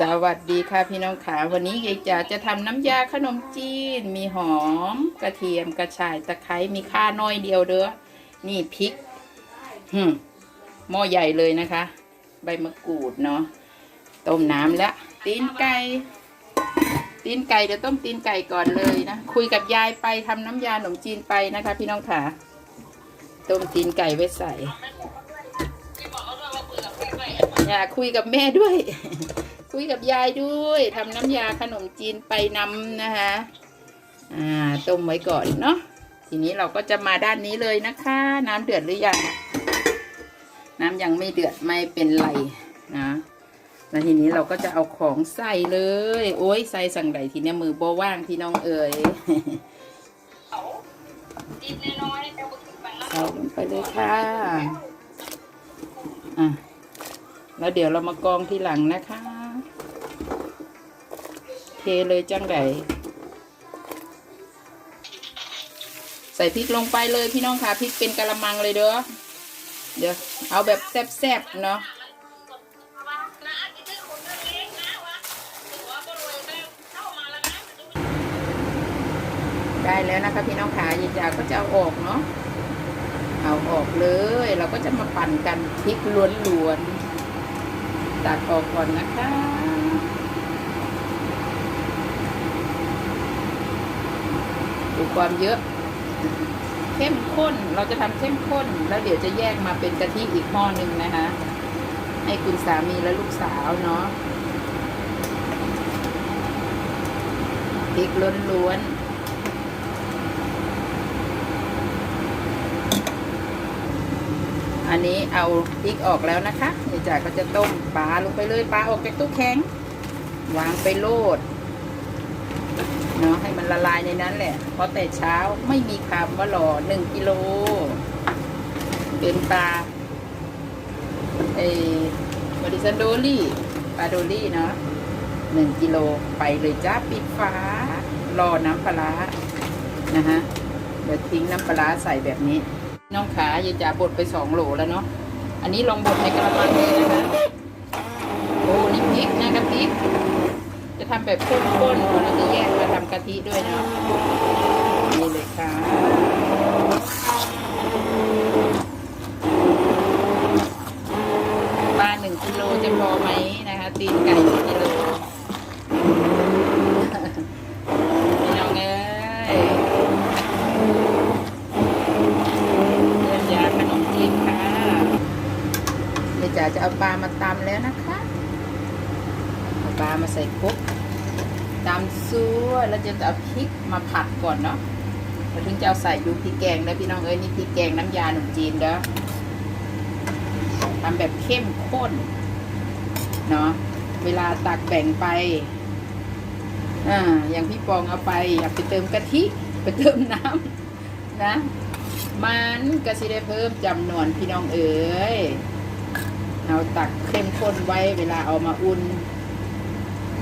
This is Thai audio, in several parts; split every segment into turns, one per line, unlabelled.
สวัสดีค่ะพี่น้องขาวันนี้ยายจ๋าจะทำน้ำยาขนมจีน มีหอม กระเทียมกระชายตะไคร้มีข่าน้อยเดียวเด้อนี่พริกหึมหม้อใหญ่เลยนะคะ ใบมะกรูดเนาะต้มน้ำแล้ว ตีนไก่ตีนไก่เดี๋ยวต้มตีนไก่ก่อนเลยนะ คุยกับยายไปทำน้ำยาขนมจีนไปนะคะ พี่น้องขาต้มตีนไก่ไว้ใส่อยากคุยกับแม่ด้วย คุยกับยายด้วยทำน้ำยาขนมจีนไปนำนะคะ อ่าต้มไว้ก่อนเนาะทีนี้เราก็จะมาด้านนี้เลยนะคะ น้ำเดือดหรือยัง น้ำยังไม่เดือดไม่เป็นไรนะแล้วทีนี้เราก็จะเอาของใส่เลย โอ้ยใส่สั่งใดทีเนี้ยมือโบว่างพี่น้องเอ๋ยใส่ลงไปเลยค่ะอะแล้วเดี๋ยวเรามากองทีหลังนะคะ เทเลยจังไดใส่พริกลงไปเลยพี่น้องค่ะพริกเป็นกะละมังเลยเด้อเดี๋ยวเอาแบบแซ่บๆเนาะได้แล้วนะคะพี่น้องค่ะยายจาก็จะเอาออกเนาะเอาออกเลย เราก็จะมาปั่นกันพริกล้วนๆตัดออกก่อนนะคะ ดูความเยอะ เข้มข้นเราจะทำเข้มข้น แล้วเดี๋ยวจะแยกมาเป็นกะทิอีกหม้อหนึ่งนะคะ ให้คุณสามีและลูกสาวเนาะพริกล้วนๆอันนี้เอาพริกออกแล้วนะคะเดี๋ยวจ่าก็จะต้มปลาลงไปเลยปลาออกจากตู้แข็ง วางไปโลด เนาะให้มันละลายในนั้นแหละเพราะแต่เช้าไม่มีคำว่าหล่อหนึ่งกิโล เป็นปลาเออบริซันโดลี่ปลาโดลี่เนาะหนึ่งกิโลไปเลยจ้าปิดฝารอน้ำปลานะฮะเดี๋ยวทิ้งน้ำปลาใส่แบบนี้ น้องขายายจ๋าบดไปสองโหลแล้วเนาะอันนี้ลองบดในกระมังเลยนะคะโอ้นี่พริกนะกะทิจะทำแบบข้นๆเราจะแยกมาทำะทิด้วยเนาะนี่เลยค่ะปลาหนึ่งกิโลจะพอไหมนะคะ ตีนไก่หนึ่งกิโลพี่น้องเอ้ยเรื่องยาขนมจีนค่ะเดี๋ยวจ๋าจะเอาปลามาตำแล้วนะคะ เอาปลามาใส่ครก ตำซัวแล้วจะเอาพริกมาผัดก่อนเนาะแล้วถึงจะเอาใส่ดูพริกแกงแล้วพี่น้องเอ้ยนี่พริกแกงน้ำยาขนมจีนเด้อทำแบบเข้มข้นเนาะเวลาตักแบ่งไปอ่าอย่างพี่ปองเอาไป อยากไปเติมกะทิไปเติมน้ำนะ มันก็สิได้เพิ่มจำนวนพี่น้องเอ๋ยเอาตักเข้มข้นไว้เวลาเอามาอุ่น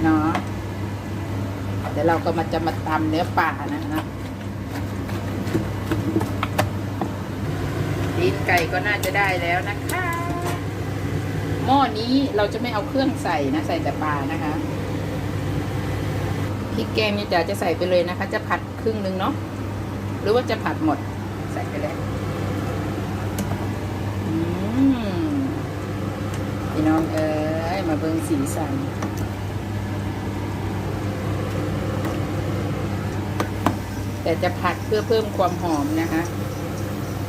เนาะ ดี๋ยวเราก็มาจะมาตำเนื้อป่านะนะตีนไก่ก็น่าจะได้แล้วนะคะ หม้อนี้เราจะไม่เอาเครื่องใส่นะ ใส่แต่ปลานะคะพริกแกงนี่จ๋าจะใส่ไปเลยนะคะ จะผัดครึ่งหนึงเนาะหรือว่าจะผัดหมด ใส่ไปเลยอืมพี่น้องเอ๋ยมาเบิ่งสีสัน แต่จะผัดเพื่อเพิ่มความหอมนะคะ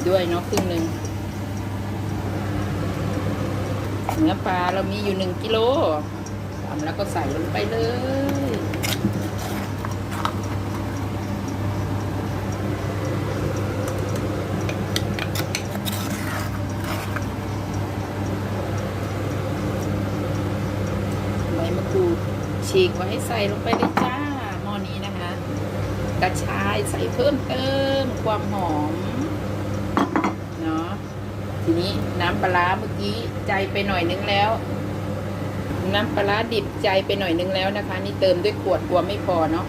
ด้วยเนาะครึ่งหนึ่งเนื้อปลาเรามีอยู่หนึ่งกิโลทำแล้วก็ใส่ลงไปเลยใบมะกรูดฉีกไว้ใส่ลงไปเลยจ้าหม้อนี้นะคะกระชา ใส่เพิ่มเติมความหอมเนาะทีนี้น้ำปลาร้าเมื่อกี้ใจไปหน่อยนึงแล้ว น้ำปลาร้าดิบใจไปหน่อยนึงแล้วนะคะ นี่เติมด้วยขวดกลัวไม่พอเนาะ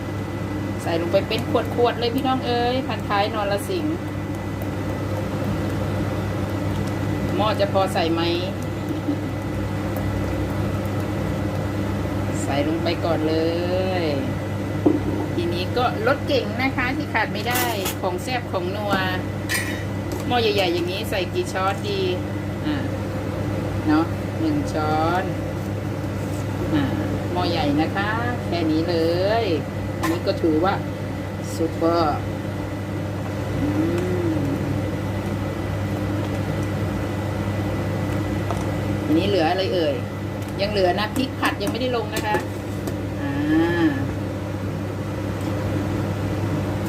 ใส่ลงไปเป็นขวดขวดๆเลยพี่น้องเอ้ยพันท้ายนอนละสิงหม้อจะพอใส่ไหมใส่ลงไปก่อนเลย ก็รสเก่งนะคะที่ขาดไม่ได้ของแซ่บของนัวหม้อใหญ่ ๆ อย่างนี้ใส่กี่ช้อนดีอ่าเนาะหนึ่งช้อนอ่าหม้อใหญ่นะคะ แค่นี้เลย อันนี้ก็ถือว่าซุปเปอร์อืมทีนี้เหลืออะไรเอ่ย ยังเหลือนะพริกผัดยังไม่ได้ลงนะคะ อ่า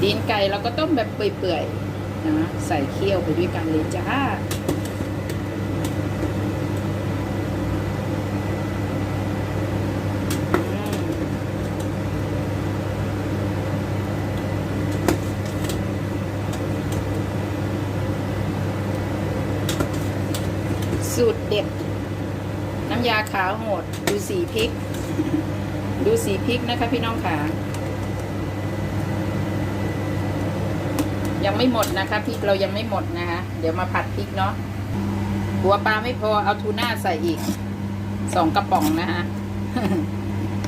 ตีนไก่เราก็ต้มแบบเปื่อยๆนะใส่เคี่ยวไปด้วยกันเลยจ้าสูตรเด็ด น้ำยาขาวโหด ดูสีพริก ดูสีพริกนะคะพี่น้องขา ยังไม่หมดนะคะพริกเรายังไม่หมดนะคะเดี๋ยวมาผัดพริกเนาะหัวปลาไม่พอเอาทูน่าใส่อีกสองกระป๋องนะคะ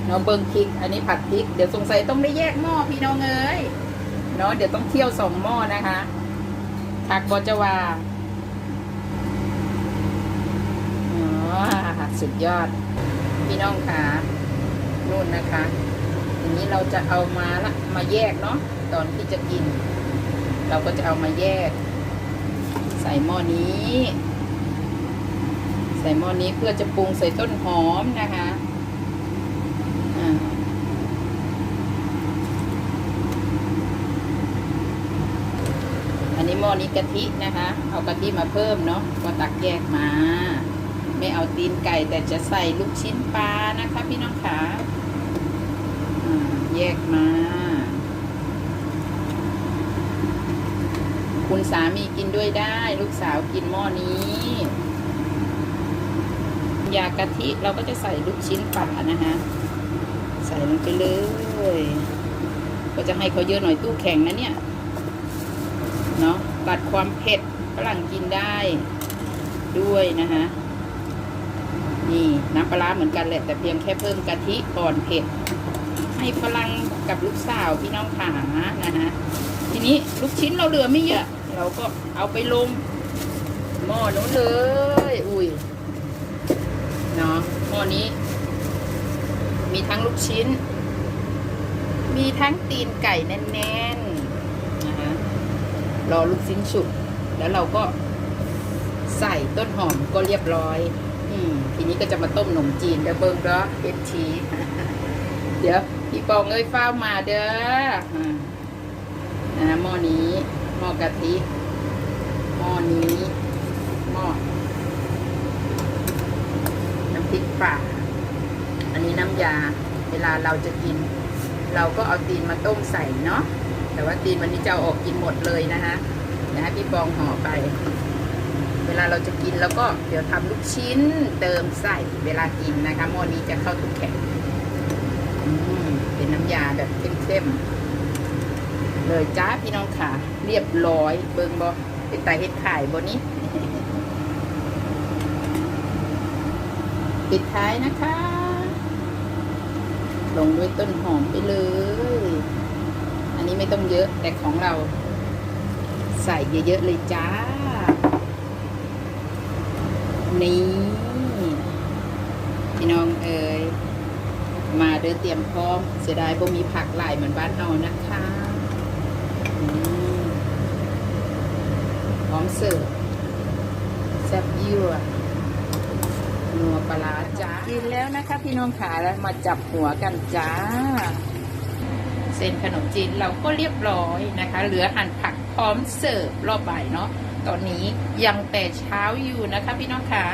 เนาะเบิ้งพริก อันนี้ผัดพริก เดี๋ยวสงสัยต้องได้แยกหม้อพี่น้องเอ้ยเนาะเดี๋ยวต้องเที่ยวสองหม้อนะคะผักบอจว่าสุดยอด พี่น้องค่ะนู่นนะคะ ทีนี้เราจะเอามาละมาแยกเนาะตอนที่จะกิน เราก็จะเอามาแยก ใส่หม้อนี้ ใส่หม้อนี้เพื่อจะปรุงใส่ต้นหอมนะคะอันนี้หม้อนี้กะทินะคะ เอากะทิมาเพิ่มเนาะก็ตักแยกมา ไม่เอาตีนไก่แต่จะใส่ลูกชิ้นปลานะคะ พี่น้องขาแยกมา คุณสามีกินด้วยได้ ลูกสาวกินหม้อนี้ยากะทิเราก็จะใส่ลูกชิ้นปลานะคะใส่ลงไปเลย ก็จะให้เขาเยอะหน่อยตู้แข็งนะเนี่ยเนาะตัดความเผ็ดฝรั่งกินได้ด้วยนะคะนี่น้ำปลาร้าเหมือนกันแหละ แต่เพียงแค่เพิ่มกะทิก่อนเผ็ด ให้ฝรั่งกับลูกสาวพี่น้องขานะฮะทีนี้ลูกชิ้นเราเหลือไม่เยอะ เราก็เอาไปลงหม้อนู้นเลย อุ้ยเนาะหม้อนี้ มีทั้งลูกชิ้น มีทั้งตีนไก่แน่นๆนะฮะรอลูกชิ้นสุกแล้วเราก็ใส่ต้นหอมก็เรียบร้อย อืม ทีนี้ก็จะมาต้มขนมจีนเดี๋ยวเบิ้งเด้อเอฟทีเดี๋ยวพี่ปองเอ้ยเฝ้ามาเด้ออ่านะหม้อนี้ หม้อกะทิหม้อนี้หม้อน้ำพริกป่าอันนี้น้ำยา เวลาเราจะกิน เราก็เอาตีนมาต้มใส่เนาะแต่ว่าตีนวันนี้จะเอาออกกินหมดเลยนะคะเดี๋ยวให้พี่ปองห่อไป เวลาเราจะกินแล้วก็เดี๋ยวทำลูกชิ้นเติมใส่เวลากินนะคะหม้อนี้จะเข้าทุกแข็งเป็นน้ำยาแบบเข้มๆ เลยจ้าพี่น้องค่ะ เรียบร้อย เบิงบอเป็นตเฮ็ดขายบนนี้ปิดท้ายนะคะ ลงด้วยต้นหอมไปเลย อันนี้ไม่ต้องเยอะแต่ของเรา ใส่เยอะๆเลยจ้า นี่พี่น้องเอ๋ยมาเดินเตรียมพร้อม เสียดายบ่มีผักหลายเหมือนบ้านเฮานะคะ อืมพร้อมเสิร์ฟแซ่บยั่วนัวปลาร้าจ้ากินแล้วนะคะพี่น้องขาแล้วมาจับหัวกันจ้า เส้นขนมจีนเราก็เรียบร้อยนะคะ เหลือหั่นผักพร้อมเสิร์ฟรอบบ่ายเนาะตอนนี้ยังแต่เช้าอยู่นะคะพี่น้องค่ะ